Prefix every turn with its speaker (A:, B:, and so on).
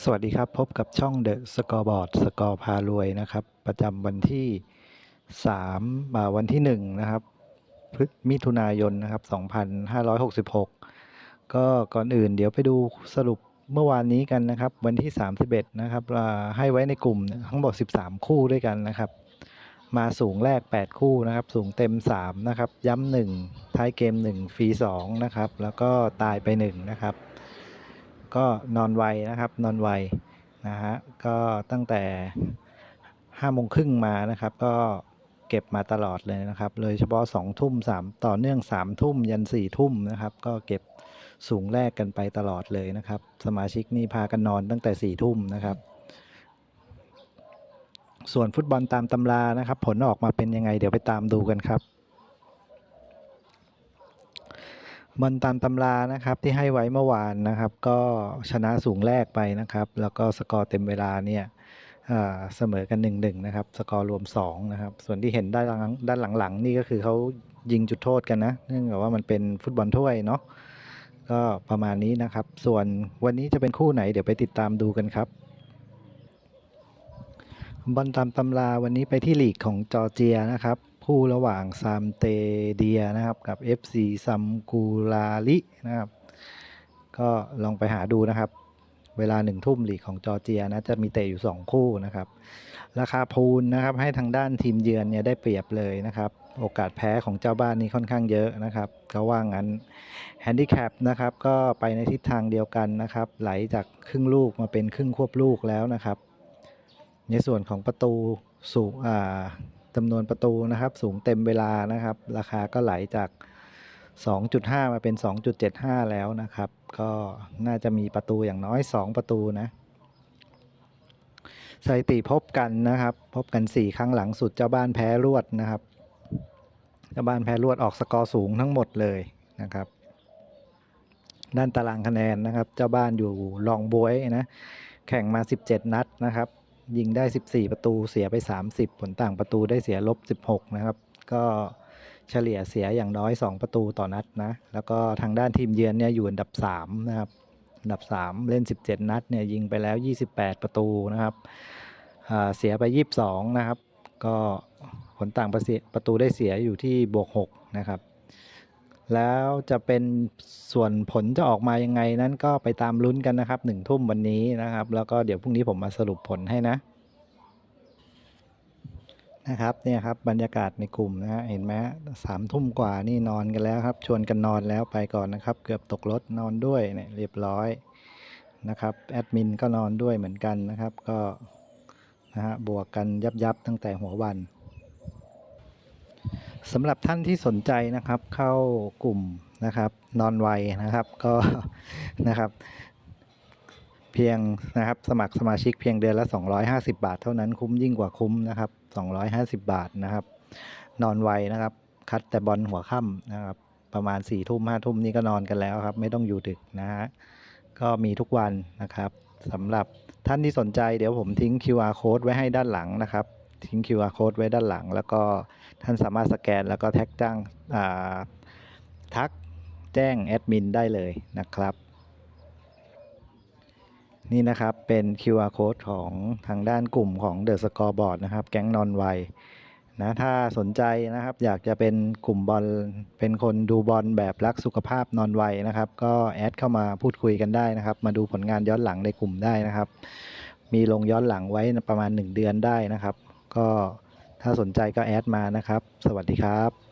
A: สวัสดีครับ พบกับช่องเดอะสกอร์บอร์ดสกอร์พารวยนะครับ ประจำวันที่3อ่าวันที่ 1 นะครับพฤศมิถุนายนนะครับ2566 ก็ก่อนอื่นเดี๋ยวไปดูสรุปเมื่อวานนี้กันนะครับ วันที่ 31 นะครับให้ไว้ในกลุ่มทั้งหมด 13 คู่ด้วยกันนะครับ มาสูงแรก 8 คู่นะครับ สูงเต็ม 3 นะครับ ย้ำ1ท้ายเกม 1 ฟรี 2 นะครับ แล้วก็ตายไป 1 นะครับ ก็นอนไวนะครับ นอนไวนะฮะก็ตั้งแต่ห้าโมงครึ่งมานะครับ ก็เก็บมาตลอดเลยนะครับ เลยเฉพาะสองทุ่มสามต่อเนื่องสามทุ่มยันสี่ทุ่มนะครับ ก็เก็บสูงแรกกันไปตลอดเลยนะครับ สมาชิกนี่พากันนอนตั้งแต่สี่ทุ่มนะครับ ส่วนฟุตบอลตามตำรานะครับ ผลออกมาเป็นยังไง เดี๋ยวไปตามดูกันครับ บอลตามตำรานะครับที่ให้ไว้เมื่อวานนะครับ ก็ชนะสูงแรกไปนะครับ แล้วก็สกอร์เต็มเวลาเนี่ยเสมอกัน1นหนึ่งนะครับ สกอร์รวม2นะครับ ส่วนที่เห็นด้านหลังด้านหลังๆ นี่ก็คือเขายิงจุดโทษกันนะ เนื่องจากว่ามันเป็นฟุตบอลถ้วยเนาะก็ประมาณนี้นะครับ ส่วนวันนี้จะเป็นคู่ไหนเดี๋ยวไปติดตามดูกันครับบอลตามตำราวันนี้ไปที่ลีกของจอร์เจียนะครับ คู่ระหว่างซามเตเดียนะครับ กับ FC ซัมกูลาลินะครับ ก็ลองไปหาดูนะครับ เวลาหนึ่งทุ่มลีกของจอร์เจียนะ จะมีเตะอยู่ 2 คู่นะครับ ราคาพูลนะครับ ให้ทางด้านทีมเยือนเนี่ยได้เปรียบเลยนะครับ โอกาสแพ้ของเจ้าบ้านนี้ค่อนข้างเยอะนะครับ ก็ว่างั้นแฮนดิแคปนะครับก็ไปในทิศทางเดียวกันนะครับ ไหลจากครึ่งลูกมาเป็นครึ่งควบลูกแล้วนะครับ ในส่วนของประตูสูงอ่า จำนวนประตูนะครับสูงเต็มเวลานะครับ ราคาก็ไหลจาก 2.5 มาเป็น 2.75 แล้วนะครับ ก็น่าจะมีประตูอย่างน้อย 2 ประตูนะสถิติพบกันนะครับ พบกัน 4 ครั้งหลังสุดเจ้าบ้านแพ้รวดนะครับเจ้าบ้านแพ้รวดออกสกอร์สูงทั้งหมดเลยนะครับ ด้านตารางคะแนนนะครับ เจ้าบ้านอยู่รองบวยนะแข่งมา 17 นัดนะครับ ยิงได้ 14 ประตูเสียไป 30 ผลต่างประตูได้เสียลบ 16 นะครับ ก็เฉลี่ยเสียอย่างน้อย 2 ประตูต่อนัดนะ แล้วก็ทางด้านทีมเยือนเนี่ยอยู่อันดับ 3 นะครับ อันดับ 3 เล่น 17 นัดเนี่ยยิงไปแล้ว 28 ประตูนะครับ เสียไป 22 นะครับ ก็ผลต่างประประตูได้เสียอยู่ที่บวก 6 นะครับ แล้วจะเป็นส่วนผลจะออกมายังไงนั้นก็ไปตามลุ้นกันนะครับหนึ่งทุ่มวันนี้นะครับ แล้วก็เดี๋ยวพรุ่งนี้ผมมาสรุปผลให้นะนะครับเนี่ยครับบรรยากาศในกลุ่มนะฮะเห็นไหมสามทุ่มกว่านี่นอนกันแล้วครับ ชวนกันนอนแล้วไปก่อนนะครับ เกือบตกรถนอนด้วยเนี่ยเรียบร้อยนะครับแอดมินก็นอนด้วยเหมือนกันนะครับ ก็นะฮะบวกกันยับยับตั้งแต่หัววัน สำหรับท่านที่สนใจนะครับเข้ากลุ่มนะครับนอนไวนะครับก็นะครับ เพียงนะครับสมัครสมาชิกเพียงเดือนละ 250 บาท เท่านั้นคุ้มยิ่งกว่าคุ้มนะครับ 250 บาทนะครับ นอนไวนะครับ คัดแต่บอลหัวค่ำนะครับ ประมาณ4ี่ทุ่มห้าทุ่มนี่ก็นอนกันแล้วครับ ไม่ต้องอยู่ดึกนะฮะก็มีทุกวันนะครับสำหรับท่านที่สนใจเดี๋ยวผมทิ้ง QR code ไว้ให้ด้านหลังนะครับ ทิ้ง QR code ไว้ด้านหลัง แล้วก็ท่านสามารถสแกนแล้วก็แท็กจ้างทักแจ้งแอดมินได้เลยนะครับ นี่นะครับเป็น QR code ของทางด้านกลุ่มของ The Scoreboard นะครับ แก๊งนอนไวนะถ้าสนใจนะครับอยากจะเป็นกลุ่มบอลเป็นคนดูบอลแบบรักสุขภาพนอนไวนะครับ ก็แอดเข้ามาพูดคุยกันได้นะครับ มาดูผลงานย้อนหลังในกลุ่มได้นะครับ มีลงย้อนหลังไว้ประมาณ 1 เดือนได้นะครับ ก็ถ้าสนใจก็แอดมานะครับ สวัสดีครับ